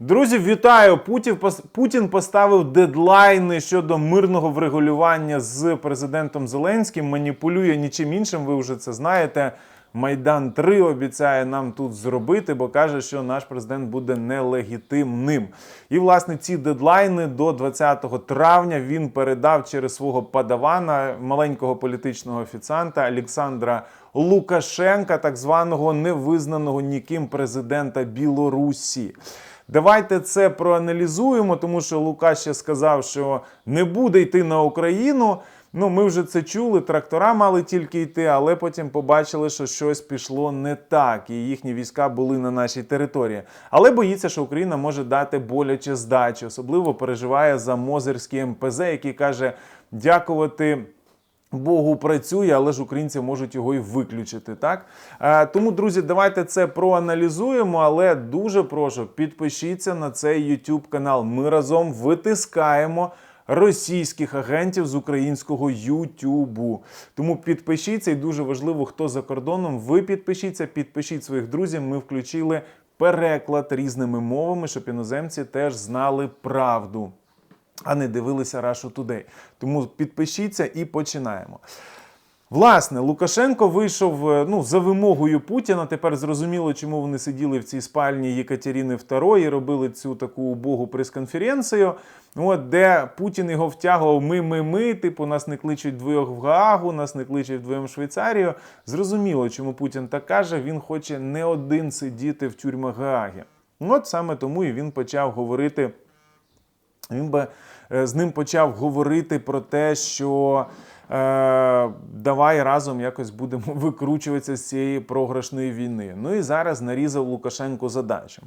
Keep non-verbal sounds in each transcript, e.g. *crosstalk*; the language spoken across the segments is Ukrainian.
Друзі, вітаю! Путін поставив дедлайни щодо мирного врегулювання з президентом Зеленським. Маніпулює нічим іншим. Ви вже це знаєте. Майдан 3 обіцяє нам тут зробити, бо каже, що наш президент буде нелегітимним. І власне ці дедлайни до 20 травня він передав через свого падавана, маленького політичного офіціанта Олександра Лукашенка, так званого невизнаного ніким президента Білорусі. Давайте це проаналізуємо, тому що Лука ще сказав, що не буде йти на Україну. Ну, ми вже це чули. Трактора мали тільки йти, але потім побачили, що щось пішло не так, і їхні війська були на нашій території. Але боїться, що Україна може дати боляче здачу. Особливо переживає за Мозерський МПЗ, який каже: дякувати. Богу працює, але ж українці можуть його і виключити. Так е, тому, друзі, давайте це проаналізуємо. Але дуже прошу підпишіться на цей YouTube канал. Ми разом витискаємо російських агентів з українського Ютубу. Тому підпишіться, і дуже важливо, хто за кордоном. Ви підпишіться, підпишіть своїх друзів. Ми включили переклад різними мовами, щоб іноземці теж знали правду а не дивилися Russia Today. Тому підпишіться і починаємо. Власне, Лукашенко вийшов е, ну, за вимогою Путіна. Тепер зрозуміло, чому вони сиділи в цій спальні Єкатеріни II і робили цю таку убогу прес-конференцію, от, де Путін його втягував ми-ми-ми, типу, нас не кличуть двох в Гаагу, нас не кличуть вдвоєм в Швейцарію. Зрозуміло, чому Путін так каже. Він хоче не один сидіти в тюрмах Гааги. От саме тому і він почав говорити. Він би е, з ним почав говорити про те, що е, давай разом якось будемо *laughs* викручуватися з цієї програшної війни. Ну і зараз нарізав Лукашенко задачу.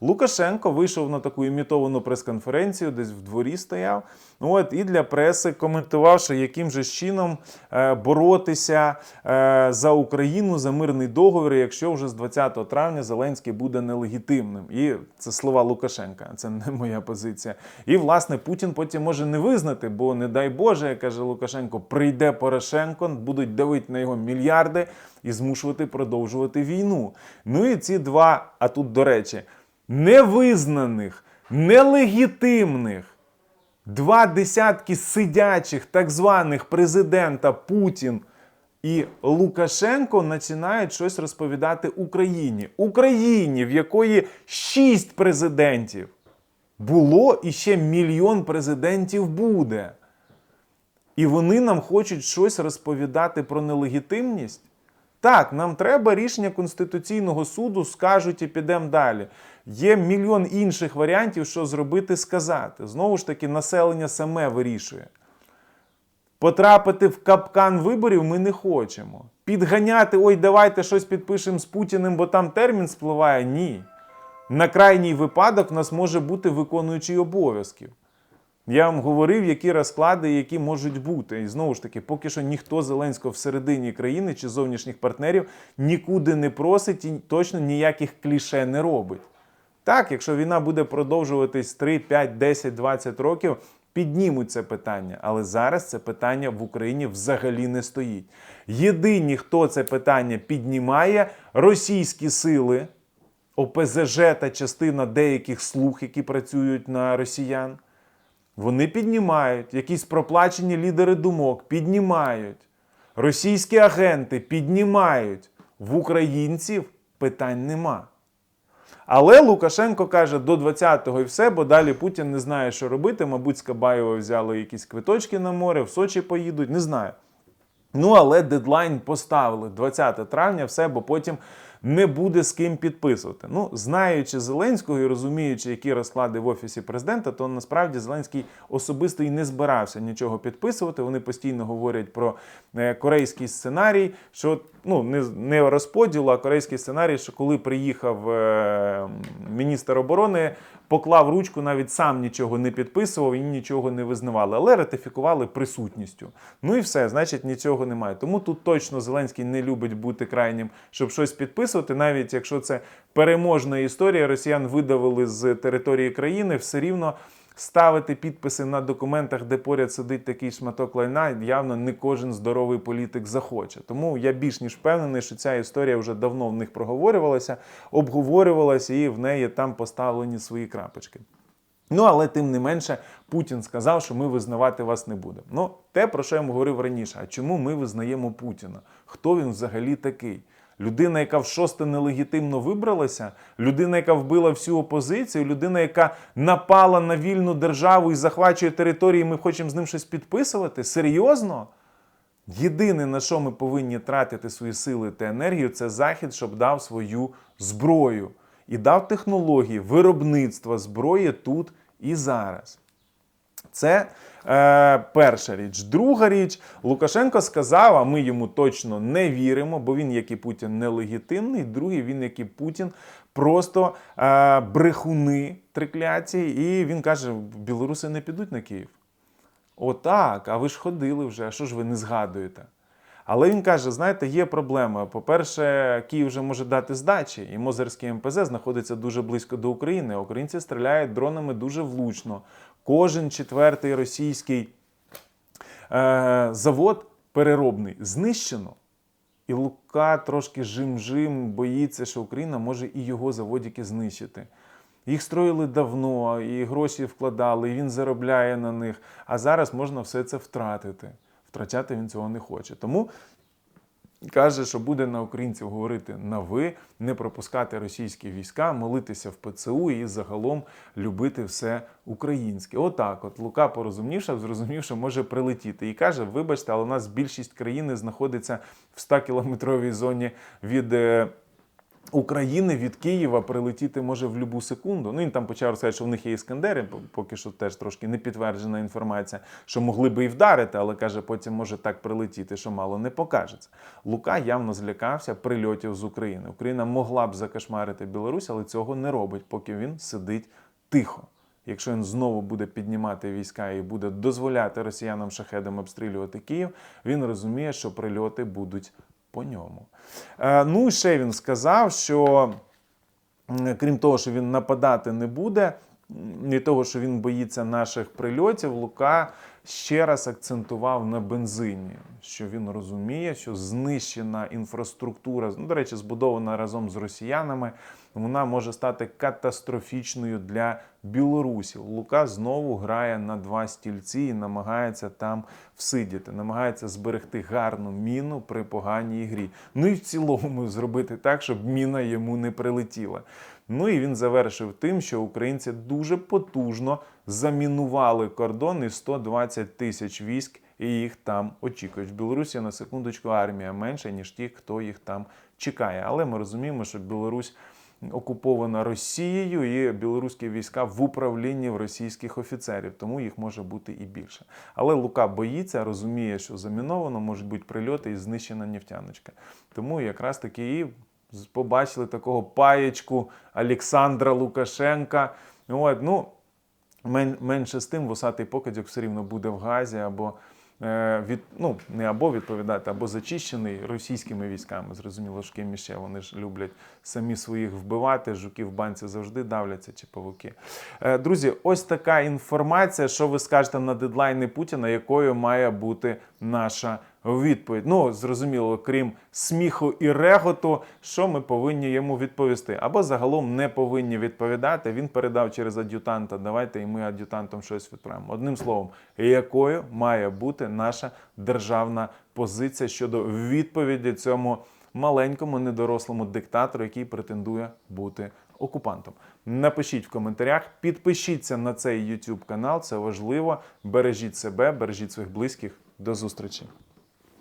Лукашенко вийшов на таку імітовану прес-конференцію, десь в дворі стояв. От і для преси коментував, що яким же чином е, боротися е, за Україну за мирний договір, якщо вже з 20 травня Зеленський буде нелегітимним. І це слова Лукашенка, це не моя позиція. І власне Путін потім може не визнати, бо не дай Боже, каже Лукашенко, прийде Порошенко, будуть давити на його мільярди і змушувати продовжувати війну. Ну і ці два, а тут до речі, невизнаних, нелегітимних. Два десятки сидячих так званих президента Путін і Лукашенко починають щось розповідати Україні. Україні, в якої шість президентів було і ще мільйон президентів буде. І вони нам хочуть щось розповідати про нелегітимність. Так, нам треба рішення Конституційного суду, скажуть і підемо далі. Є мільйон інших варіантів, що зробити, сказати. Знову ж таки, населення саме вирішує. Потрапити в капкан виборів ми не хочемо. Підганяти, ой, давайте щось підпишемо з Путіним, бо там термін спливає. Ні. На крайній випадок нас може бути виконуючий обов'язків. Я вам говорив, які розклади, які можуть бути. І знову ж таки, поки що ніхто Зеленського всередині країни чи зовнішніх партнерів нікуди не просить і точно ніяких кліше не робить. Так, якщо війна буде продовжуватись 3, 5, 10, 20 років, піднімуть це питання. Але зараз це питання в Україні взагалі не стоїть. Єдині, хто це питання піднімає, російські сили, ОПЗЖ та частина деяких слуг, які працюють на росіян. Вони піднімають, якісь проплачені лідери думок піднімають. Російські агенти піднімають. В українців питань нема. Але Лукашенко каже до 20-го і все, бо далі Путін не знає, що робити. Мабуть, з взяли якісь квиточки на море, в Сочі поїдуть, не знаю. Ну, але дедлайн поставили 20 травня, все, бо потім не буде з ким підписувати. Ну, знаючи Зеленського і розуміючи, які розклади в офісі президента, то насправді Зеленський особисто і не збирався нічого підписувати. Вони постійно говорять про е, корейський сценарій, що ну не, не розподілу, а корейський сценарій, що коли приїхав е, міністр оборони, поклав ручку, навіть сам нічого не підписував і нічого не визнавали, але ратифікували присутністю. Ну і все, значить, нічого немає. Тому тут точно Зеленський не любить бути крайнім, щоб щось підписувати, навіть якщо це переможна історія, росіян видавили з території країни, все рівно. Ставити підписи на документах, де поряд сидить такий шматок лайна, явно не кожен здоровий політик захоче. Тому я більш ніж впевнений, що ця історія вже давно в них проговорювалася, обговорювалася, і в неї там поставлені свої крапочки. Ну, але тим не менше, Путін сказав, що ми визнавати вас не будемо. Ну, те, про що я говорив раніше. А чому ми визнаємо Путіна? Хто він взагалі такий? Людина, яка в шосте нелегітимно вибралася, людина, яка вбила всю опозицію, людина, яка напала на вільну державу і захвачує території, і ми хочемо з ним щось підписувати? Серйозно? Єдине, на що ми повинні тратити свої сили та енергію, це захід, щоб дав свою зброю і дав технології виробництва зброї тут і зараз. Це е, перша річ. Друга річ, Лукашенко сказав, а ми йому точно не віримо, бо він, як і Путін, нелегітимний. Другий, він, як і Путін, просто е, брехуни трикляті. І він каже: білоруси не підуть на Київ. Отак, а ви ж ходили вже, а що ж ви не згадуєте? Але він каже: знаєте, є проблема. По-перше, Київ вже може дати здачі, і Мозерський МПЗ знаходиться дуже близько до України. Українці стріляють дронами дуже влучно. Кожен четвертий російський е, завод переробний знищено. І Лука трошки жим-жим боїться, що Україна може і його заводики знищити. Їх строїли давно, і гроші вкладали, і він заробляє на них. А зараз можна все це втратити. Втрачати він цього не хоче. Тому каже, що буде на українців говорити на ви, не пропускати російські війська, молитися в ПЦУ і загалом любити все українське. Отак, от Лука порозумнішав, зрозумів, що може прилетіти. І каже: вибачте, але у нас більшість країни знаходиться в 100 кілометровій зоні від. України від Києва прилетіти може в будь-яку секунду. Ну він там почав розказати, що в них є іскандери, поки що теж трошки не підтверджена інформація, що могли би і вдарити, але каже, потім може так прилетіти, що мало не покажеться. Лука явно злякався прильотів з України. Україна могла б закошмарити Білорусь, але цього не робить, поки він сидить тихо. Якщо він знову буде піднімати війська і буде дозволяти росіянам шахедам обстрілювати Київ, він розуміє, що прильоти будуть по ньому. Е, ну і ще він сказав, що крім того, що він нападати не буде, і того, що він боїться наших прильотів, Лука ще раз акцентував на бензині, що він розуміє, що знищена інфраструктура, ну, до речі, збудована разом з росіянами, вона може стати катастрофічною для Білорусі. Лука знову грає на два стільці і намагається там всидіти, намагається зберегти гарну міну при поганій грі. Ну і в цілому зробити так, щоб міна йому не прилетіла. Ну і він завершив тим, що українці дуже потужно замінували кордон і 120 тисяч військ, і їх там очікують. В Білорусі на секундочку армія менша, ніж ті, хто їх там чекає. Але ми розуміємо, що Білорусь окупована Росією, і білоруські війська в управлінні в російських офіцерів, тому їх може бути і більше. Але Лука боїться, розуміє, що заміновано можуть бути прильоти і знищена нефтяночка. Тому якраз таки і побачили такого паєчку Олександра Лукашенка. От, ну, менше з тим, вусатий покидьок все рівно буде в Газі або е, від, ну, не або відповідати, або зачищений російськими військами. Зрозуміло, що ким іще вони ж люблять самі своїх вбивати. Жуки в банці завжди давляться чи павуки. Е, друзі, ось така інформація. Що ви скажете на дедлайни Путіна, якою має бути наша відповідь? Ну, зрозуміло, крім сміху і реготу, що ми повинні йому відповісти? Або загалом не повинні відповідати. Він передав через ад'ютанта. Давайте і ми ад'ютантом щось відправимо. Одним словом, якою має бути наша державна позиція щодо відповіді цьому маленькому недорослому диктатору, який претендує бути окупантом. Напишіть в коментарях, підпишіться на цей YouTube канал. Це важливо. Бережіть себе, бережіть своїх близьких. До зустрічі.